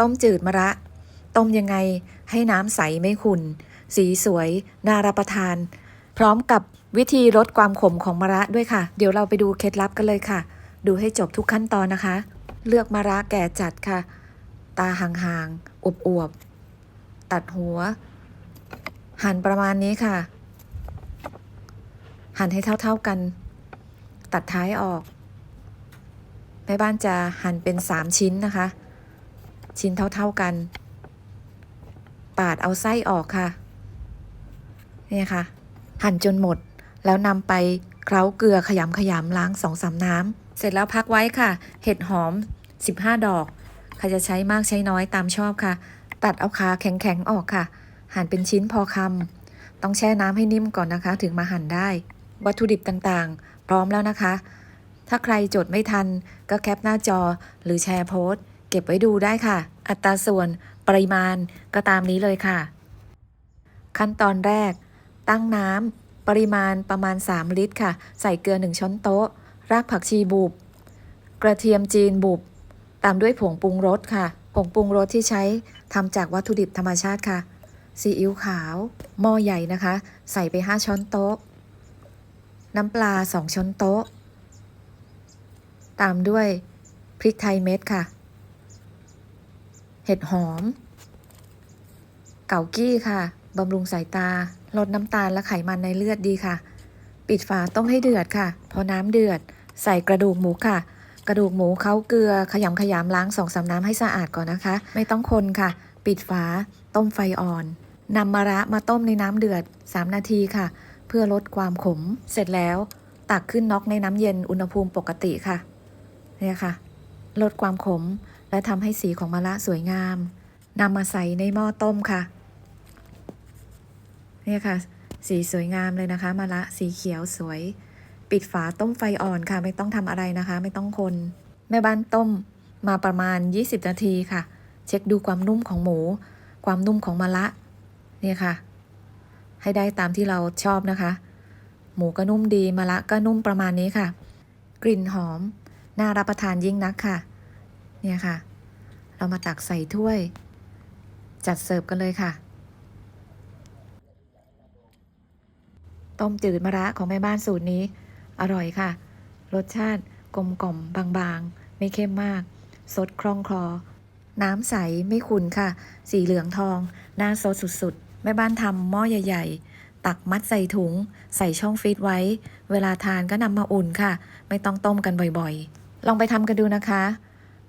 ต้มจืดมะระ ต้มยังไงให้น้ำใสไม่ขุ่น สีสวย น่ารับประทาน พร้อมกับวิธีลดความขมของมะระด้วยค่ะ เดี๋ยวเราไปดูเคล็ดลับกันเลยค่ะ ดูให้จบทุกขั้นตอนนะคะ เลือกมะระแก่จัดค่ะ ตาห่างๆอวบๆตัดหัว หั่นประมาณนี้ค่ะ หั่นให้เท่าๆกัน ตัดท้ายออกแม่บ้านจะหั่นเป็นสามชิ้นนะคะ ชิ้นเท่าๆกัน ปาดเอาไส้ออกค่ะ นี่ค่ะ หั่นจนหมด แล้วนำไปเคล้าเกลือขยำขยำล้างสองสามน้ำ เสร็จแล้วพักไว้ค่ะ เห็ดหอม 15 ดอกใครจะใช้มากใช้น้อยตามชอบค่ะ ตัดเอาขาแข็งๆออกค่ะ หั่นเป็นชิ้นพอคำต้องแช่น้ำให้นิ่มก่อนนะคะ ถึงมาหั่นได้ วัตถุดิบต่างๆ พร้อมแล้วนะคะถ้าใครจดไม่ทันก็แคปหน้าจอหรือแชร์โพสต์ เก็บไว้ดูได้ค่ะ อัตราส่วนปริมาณก็ตามนี้เลยค่ะ ขั้นตอนแรก ตั้งน้ำปริมาณประมาณ 3 ลิตรค่ะ ใส่เกลือ 1 ช้อนโต๊ะ รากผักชีบุบ กระเทียมจีนบุบ ตามด้วยผงปรุงรสค่ะ ผงปรุงรสที่ใช้ทำจากวัตถุดิบธรรมชาติค่ะ ซีอิ๊วขาว หม้อใหญ่นะคะ ใส่ไป 5 ช้อนโต๊ะ น้ำปลา 2 ช้อนโต๊ะ ตามด้วยพริกไทยเม็ดค่ะ เห็ดหอม เกากี้ค่ะ บำรุงสายตา ลดน้ำตาลและไขมันในเลือดดีค่ะ ปิดฝาต้มให้เดือดค่ะ พอน้ำเดือด ใส่กระดูกหมูค่ะ กระดูกหมูเค้าเกลือขยำขยำล้างสองสามน้ำให้สะอาดก่อนนะคะ ไม่ต้องคนค่ะ ปิดฝา ต้มไฟอ่อนนำมะระมาต้มในน้ำเดือด 3 นาทีค่ะ เพื่อลดความขม เสร็จแล้ว ตักขึ้นน็อกในน้ำเย็นอุณหภูมิปกติค่ะ เนี่ยค่ะ ลดความขม และทำให้สีของมะระสวยงามนำมาใส่ในหม้อต้มค่ะเนี่ยค่ะ สีสวยงามเลยนะคะมะระสีเขียวสวย ปิดฝาต้มไฟอ่อนค่ะ ไม่ต้องทำอะไรนะคะ ไม่ต้องคน แม่บ้านต้มมาประมาณ 20 นาทีค่ะ เช็คดูความนุ่มของหมู ความนุ่มของมะระเนี่ยค่ะ ให้ได้ตามที่เราชอบนะคะ หมูก็นุ่มดีมะระก็นุ่มประมาณนี้ค่ะ กลิ่นหอม น่ารับประทานยิ่งนักค่ะ เนี่ยค่ะ เรามาตักใส่ถ้วย จัดเสิร์ฟกันเลยค่ะ ต้มจืดมะระของแม่บ้านสูตรนี้ อร่อยค่ะ รสชาติกลมกล่อมบางๆ ไม่เข้มมาก สดคล่องคลอ น้ำใสไม่ขุ่นค่ะ สีเหลืองทอง น่าสดสุดๆ แม่บ้านทำหม้อใหญ่ ๆตักมัดใส่ถุง ใส่ช่องฟรีซไว้ เวลาทานก็นำมาอุ่นค่ะ ไม่ต้องต้มกันบ่อยๆ ลองไปทำกันดูนะคะ